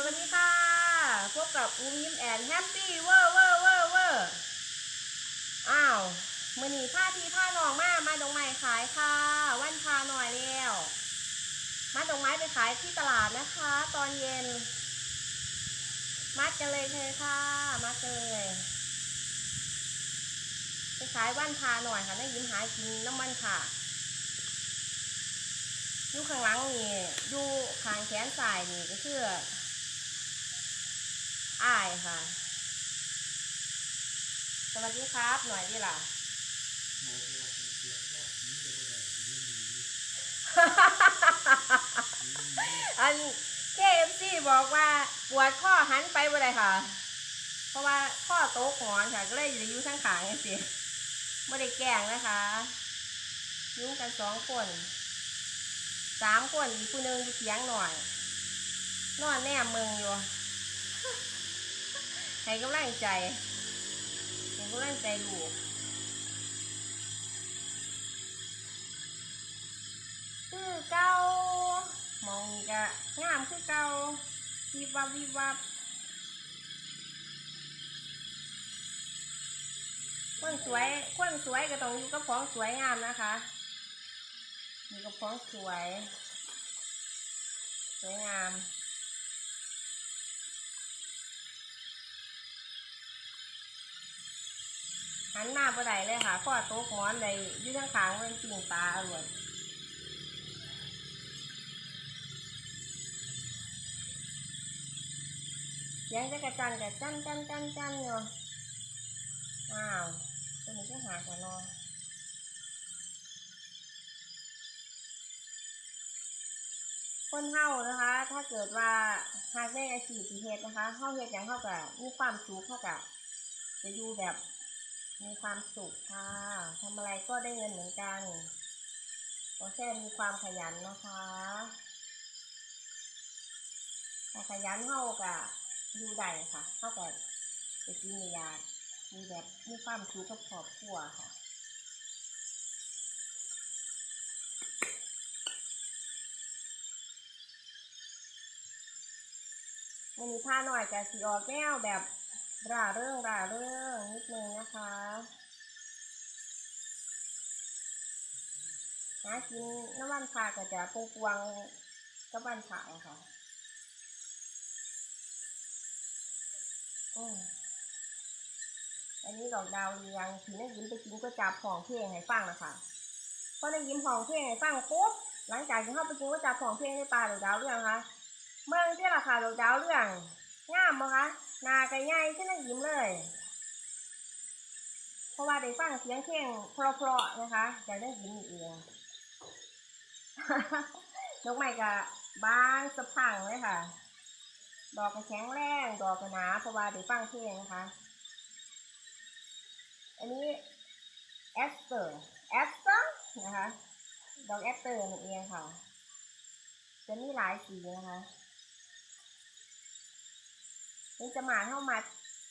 สวัสดีค่ะ พบกับอุ้มยิ้มแอนแฮปปี้เวอร์เวอร์เวอร์เวอร์อ้าวมือหนีผ้าทีผ้านองมามาดอกไม้ขายค่ะ วันพาหน่อยแล้ว มาดอกไม้ไปขายที่ตลาดนะคะ ตอนเย็น มัดกันเลยเลยค่ะ มัดกันเลยไปขายวันพาหน่อยค่ะนายยิ้มหากินน้ำมันค่ะอยู่ข้างหลังนี่อยู่ข้างแขนซ้ายนี่ก็คือ อ้ายค่ะ สวัสดีครับ หน่อยดีล่ะอัน KFC บอกว่าปวดข้อหันไปบ่ได้ค่ะ เพราะว่าข้อโต๊ะหอนค่ะ ก็เลยอยู่ข้างขางสิไม่ได้แกล้งนะคะยุ่งกันสองคนสามคนอีกผู้หนึงอยู่เถียงหน่อย นอนแนมเมืองอยู่ ให้กำลังใจให้กำลังใจลูกคือเก่ามองก็งามคือเก่าวิบวับวิบวับคนสวยคนสวยก็ต้องอยู่กับของสวยงามนะคะอยู่กับของสวย สวยงาม หันหน้าไปไหนเลยค่ะข้อโต๊ะหมอนเลยยืดทั้งขางเป็นปิ่งปลาอร่อยยังจะกระจันกระจันจันจันจันอยู่อ้าวตัวนี้ก็หากันเนคนเฮานะคะ ถ้าเกิดว่าหากได้อาชีพที่เฮ็ดนะคะเฮาเฮ็ดอย่างเฮากับมีความสุขเฮากับจะอยู่แบบ มีความสุขค่ะทำอะไรก็ได้เงินเหมือนกันขอแค่มีความขยันนะคะถ้าขยันเท่ากับอยู่ได้ค่ะเท่ากับไปกินในยามีแบบมีความสุขกับครอบครัวค่ะมันมีผ้าหน่อยกับสีออกแก้วแบบ ร่าเรื่องร่าเรื่องนิดนึงนะคะหากินน้ำมันพาก็จะปงปวงกับวันขาวค่ะอันนี้ดอกดาวเรืองสีนักยิ้มไปกินก็จับของเพลงให้ฟังนะคะพอได้ยิ้มของเพลงให้ฟังปุ๊บหลังจากที่เข้าไปกินก็จับของเพลงในป่าดอกดาวเรืองนะคะเมืองที่ราคาดอกดาวเรืองงามบ่คะ หนาไก่ใหญ่ขึ้นได้ยิ้มเลย เพราะว่าได้ฟังเสียงเพลงเพราะๆนะคะจะได้ยิ้มอีกเองดอกไม้กับบางสะพังเลยค่ะ ดอกกระแข็งแรงดอกกระหนาเพราะว่าได้ฟังเพลงนะคะ อันนี้แอสเตอร์แอสเตอร์นะคะ ดอกแอสเตอร์นี่เองค่ะ จะมีหลายสีนะคะ นี่จะมาเข้ามัด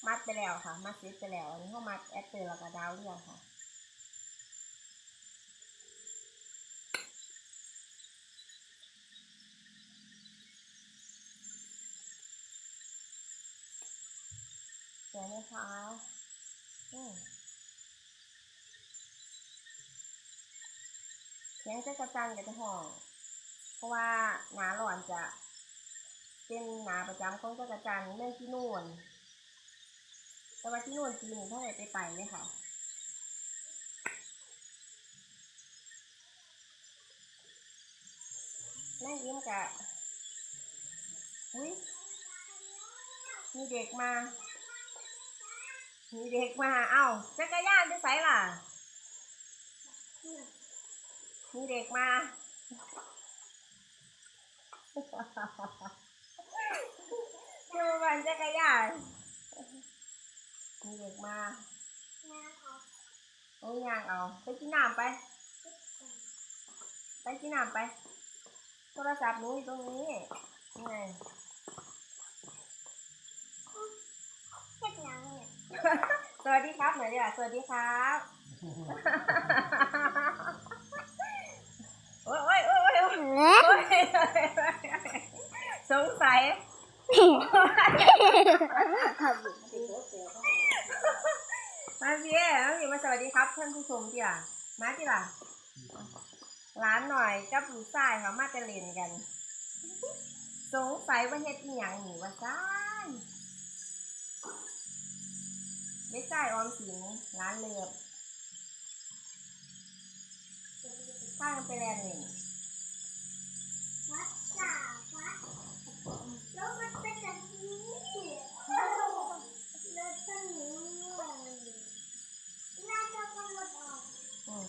มัดไปแล้วค่ะ มัดซิปไปแล้วอันนี้เข้ามัดแอดเตอร์แล้วก็ดาวเรืองค่ะสวยไหมคะอืมเสียงจะกระจันกับจะห่องเพราะว่าหนาหลอนจะ เป็นหนาประจำของจักรจันเรื่องที่นู่นแต่ว่าที่นู่นปีนี้เท่าไหร่ไปไปเลยค่ะแม่ยิ้มกะอุ้ยมีเด็กมา มีเด็กมา เอ้าจักรยานจะใส่ล่ะ มีเด็กมา ดูมันจักรยานมีเด็กมาโอ้ยยางเอา ไปกินน้ำไป ไปกินน้ำไป โทรศัพท์หนูอยู่ตรงนี้นี่ไงสวัสดีครับหน่อยดีกว่าสวัสดีครับ โอ้ยโอ้ยโอ้ยโอ้ยโอ้ยสงสัย มาพี่เอาสิมาสวัสดีครับท่านผู้ชมที่ล่ะ มาที่ล่ะ ร้านหน่อยกับลูกชายเขามาจะเล่นกัน สงสัยว่าเฮ็ดอีหยังนี่ว่าซ่านไม่ใช่ออมสินร้านเลือบข้างไปแลนหนึ่งวัดจ่าวัดแล้วมัน เป็นแบบนี้แล้วก็หนูน่าจะกำลัง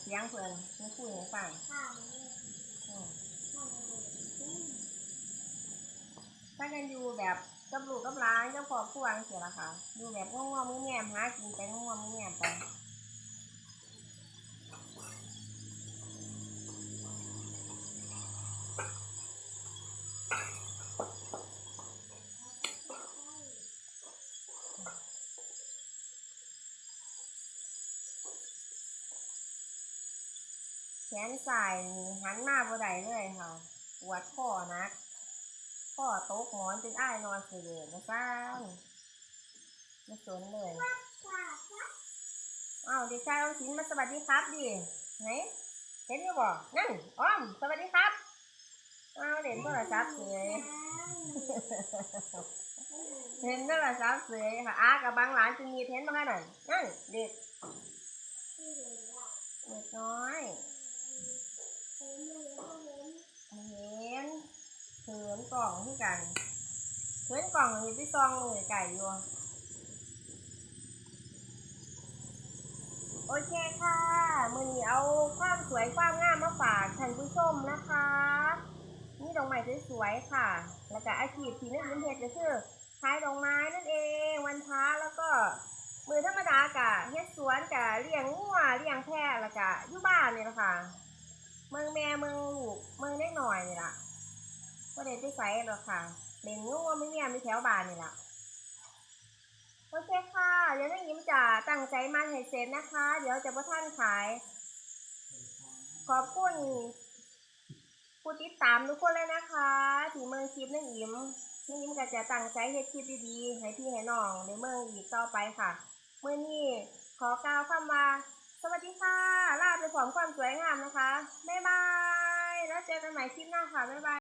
เสียงเพิ่อนไม่คุยให้ฟังถ้ากันอยู่แบบกับลูกกับร้านกับครอบครัวงเสียละค่ะ อยู่แบบง่วงๆมือแง่มหากินไปง่วงๆมือแง่มไป แขนใส่นี่หันมาบ่ได้เลยค่ะปวดข้อนักข้อตกหมอนจนอ้ายนอนเสือมาซ่านไม่สนเลยจ่าวัดอ้าวเด็กชายออมสินมาสวัสดีครับดิไหนเห็นอยู่บ่นั่นอ้อมสวัสดีครับอ้าวเล่นโทรศัพท์เสยเห็นโทรศัพท์เสยค่ะอากับบางหลานจึงมีเทนมาขนาดนั่นเด็กเด็กน้อย เห็นเขินกล่องที่กันเขินกล่องมีพี่ซองมือไก่ยู่โอเคค่ะมือนี้เอาความสวยความงามมาฝากท่านผู้ชมนะคะนี่ดอกไม้สวยๆค่ะ แล้วก็อาชีพที่นึกยิ้มเพชรก็คือขายดอกไม้นั่นเอง วันพระแล้วก็มือธรรมดากะเฮ็ดสวนกะเลี้ยงงัวเลี้ยงแพะแล้วก็อยู่บ้านนี่แหละค่ะ เมืองแม่เมืองลูกเมืองเล็กหน่อยนี่ล่ะก็เด็นไปใส่หรอกค่ะเล่นงัวไม่เมียมีแถวบ้านนี่ล่ะโอเคค่ะเดี๋ยวน้องยิ้มจะตั้งใจมาให้เสร็จนะคะ เดี๋ยวจะพ่ท่านขาย ขอบคุณผู้ติดตามทุกคนเลยนะคะที่เมืองคลิปน้องยิ้มน้องยิ้มก็จะตั้งใจเฮ็ดคลิปดีๆให้พี่ให้น้องในเมืองอีกต่อไปค่ะเมื่อนี้ขอกล่าวคำว่า สวัสดีค่ะ ลาไปพร้อมความสวยงามนะคะ บ๊ายบาย แล้วเจอกันใหม่คลิปหน้าค่ะ บ๊ายบาย